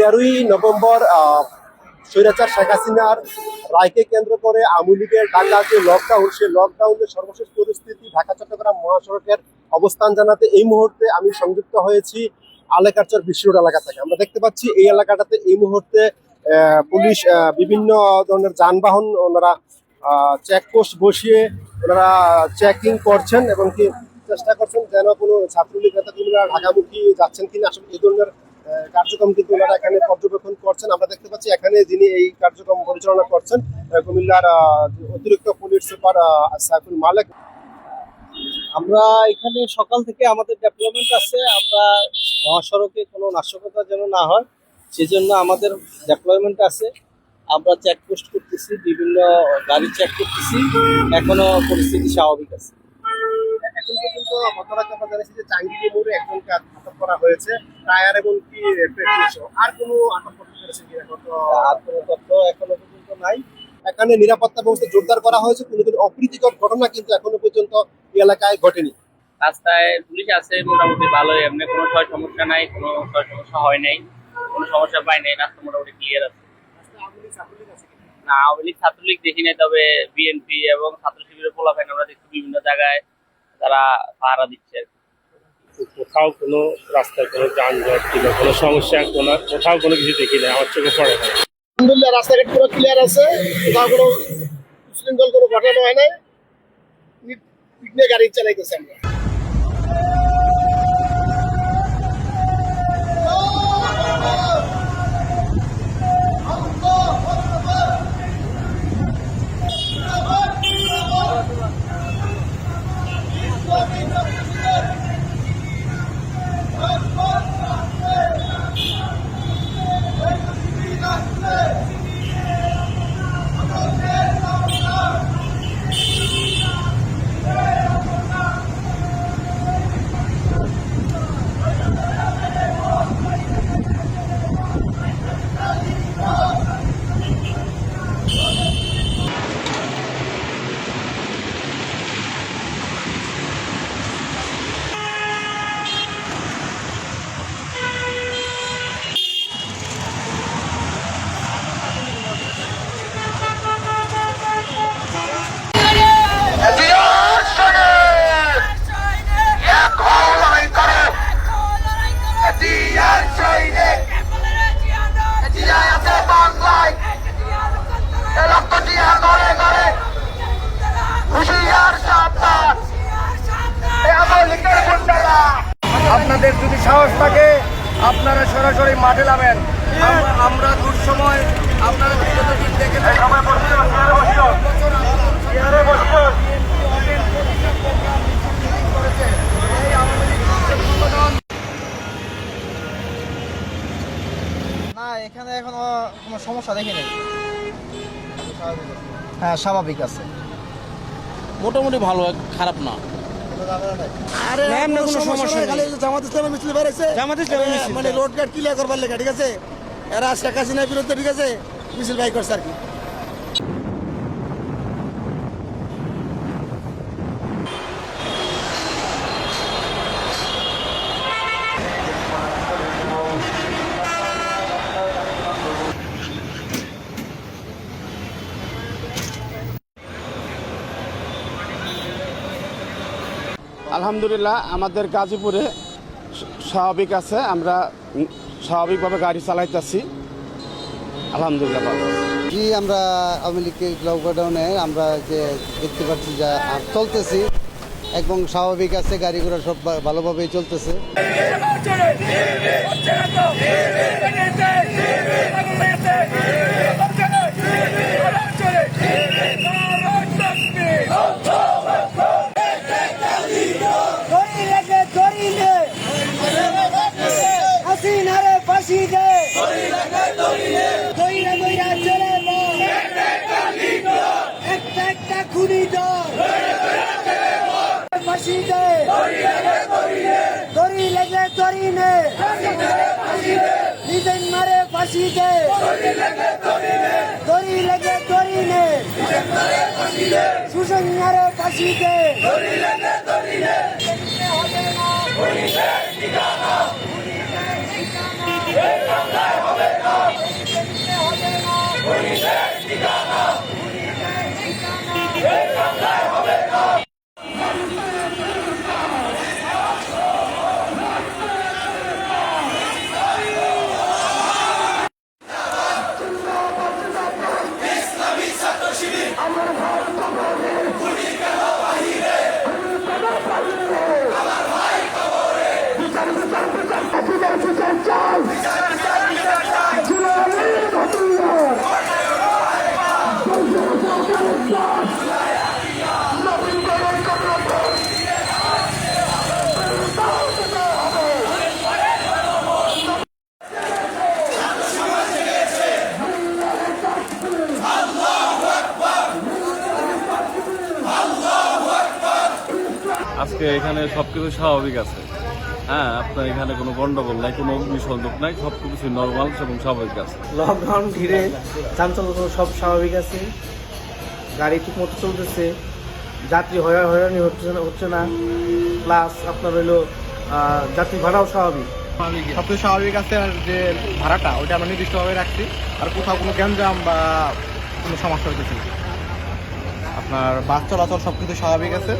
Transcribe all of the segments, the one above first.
তেরোই নভেম্বর স্বৈরাচার শেখ হাসিনার রায়কে কেন্দ্র করে আওয়ামী লীগের ঢাকা যে লকডাউন সেই লকডাউনের সর্বশেষ পরিস্থিতি ঢাকা, চট্টগ্রাম মহাসড়কের অবস্থান জানাতে এই মুহূর্তে আমি সংযুক্ত হয়েছি আলেকারচর বিশ্ব এলাকা থেকে। আমরা দেখতে পাচ্ছি এই এলাকাটাতে এই মুহূর্তে পুলিশ বিভিন্ন ধরনের যানবাহন ওনারা চেকপোস্ট বসিয়ে ওনারা চেকিং করছেন এবং কি চেষ্টা করছেন যেন কোনো ছাত্রলীগ নেতাকর্মীরা ঢাকামুখী যাচ্ছেন কিনা, আসলে এই ধরনের কার্যক্রম কিন্তু ওনারা এখানে পর্যবেক্ষণ করছেন। আমরা দেখতে পাচ্ছি এখানে যিনি এই কার্যক্রম পরিচালনা করছেন কুমিল্লার অতিরিক্ত পুলিশ সুপার সাইফুল মালেক। আমরা এখানে সকাল থেকে আমাদের ডেভেলপমেন্ট আছে। আমরা মহাসড়কে কোনো নাশকতা যেন না হয় সেজন্য আমাদের ডেভেলপমেন্ট আছে। আমরা চেকপোস্ট করতেছি বিভিন্ন গাড়ি চেক করতেছি। এখনও পরিস্থিতি স্বাভাবিক আছে। এখন পর্যন্ত আমরা জানিয়েছি যে চাঙ্গিরি মোড়ে করা হয়েছে টায়ার এবং কি আর কোনো আটক করতে পেরেছে কিনা গত আর কোনো তথ্য এখনও পর্যন্ত নাই। এখানে নিরাপত্তা ব্যবস্থা জোরদার করা হয়েছে। কোনো কোনো অপ্রীতিকর ঘটনা কিন্তু এখনও পর্যন্ত এলাকায় ঘটেনি। রাস্তায় পুলিশ আছে মোটামুটি ভালোই। এমনি কোনো ছয় সমস্যা নাই কোনো ছয় সমস্যা হয় নাই। কোনো সমস্যা পাই নাই রাস্তা মোটামুটি ক্লিয়ার আছে। না আওয়ামী লীগ ছাত্রলীগ দেখি নাই তবে বিএনপি এবং ছাত্র শিবিরের পোলাফাইন আমরা দেখছি বিভিন্ন জায়গায়। তারা পাহারা দিচ্ছে আর কি। কোথাও কোনো রাস্তায় কোনো যানজট কিংবা কোনো সমস্যা, কোনো কোথাও কোনো কিছু দেখি না আমার চোখে পড়ে না আলহামদুলিল্লাহ রাস্তাঘাট পুরো ক্লিয়ার আছে, কোথাও কোনো শৃঙ্খল কোনো ঘটনা হয় নাই। গাড়ি চালাইতেছে আমরা। মাঠে নামেন। আম- আমরা দুঃসময় আপনারা বিগত দিন দেখে না এখানে এখনও কোনো সমস্যা দেখি নাই। হ্যাঁ স্বাভাবিক আছে। মোটামুটি ভালো খারাপ না। আরে না, এমনি কোনো সমস্যা সমস্যা নাই, নেই। খালি জামাত ইসলামের মিছিল বেড়েছে জামাত ইসলামের মিছিল, মানে। রোড গার্ড ক্লিয়ার করবার লেখা ঠিক আছে এরা শেখ হাসিনার বিরুদ্ধে ঠিক আছে মিছিল বাইক করছে আর কি আলহামদুলিল্লাহ আমাদের গাজীপুরে স্বাভাবিক আছে আমরা স্বাভাবিকভাবে গাড়ি চালাইতেছি আলহামদুলিল্লাহ ভালো। জি আমরা আওয়ামী লীগের লকডাউনে আমরা যে দেখতে পাচ্ছি যা আর চলতেছি এবং স্বাভাবিক আছে গাড়ি ঘোড়া সব ভালোভাবেই চলতেছে ফাঁসি দে দড়ি লেগে দড়ি নে ডিজাইন মারে ফাঁসি দে দড়ি লেগে দড়ি নে সুসন মারে ফাঁসি দে আজকে এখানে সবকিছু স্বাভাবিক আছে। হ্যাঁ আপনার এখানে কোনো গন্ডগোল নাই, কোনো অগ্নিসংযোগ নাই সব কিছু নর্মাল এবং স্বাভাবিক আছে। লকডাউন ঘিরে চাঞ্চল্য সব স্বাভাবিক আছে। গাড়ি ঠিক মতো চলতেছে, যাত্রী হয়রা হয়রানি হচ্ছে না হচ্ছে না প্লাস আপনার হইল যাত্রী ভাড়াও স্বাভাবিক। সবকিছু স্বাভাবিক আছে যে ভাড়াটা, ওইটা আমরা নির্দিষ্টভাবে রাখছি। আর কোথাও কোনো গ্যাঞ্জাম বা কোনো সমস্যা হইতেছে আপনার বাস চলাচল সব কিছু স্বাভাবিক আছে,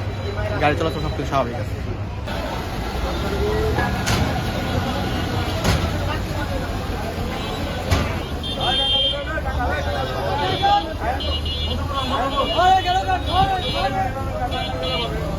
গাড়ি চলাচল সব কিছু স্বাভাবিক আছে। Motor motor motor motor motor motor motor motor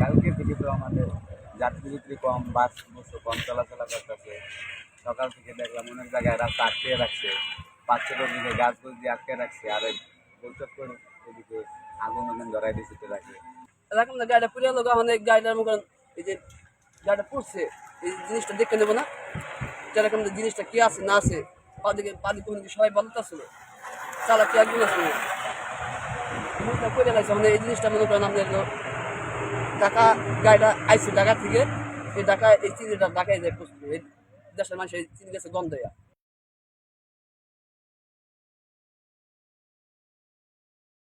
কালকে থেকে তো আমাদের যাত্রী বিক্রি কম, বাস বসে কম, চলাচলা করতেছে। সকাল থেকে দেখলাম অনেক জায়গায় রাস্তা আটকে রাখছে। পাঁচশোটার দিকে গাছ গুছ দিয়ে আটকে রাখছে। আর বৈঠক করে এদিকে আগুন আগুন ধরাই দিচ্ছে রাখে। এরকম না, গাড়িটা পুড়ে লোক অনেক গাড়িটার মনে এই যে গাড়িটা পড়ছে, এই জিনিসটা দেখে নেব না। যেরকম জিনিসটা কি আছে, না আছে পাদিকে পাদি কোন সবাই বলতেছিল চালা কি একজন আছে। জিনিসটা করে লাগছে মানে এই জিনিসটা মনে করেন হলো ঢাকা গাড়িটা আইসি ঢাকা থেকে এই ঢাকা এই চিনিটা ঢাকায় যায় প্রস্তুত দেশের মানুষ এই চিনি গেছে গন্ধ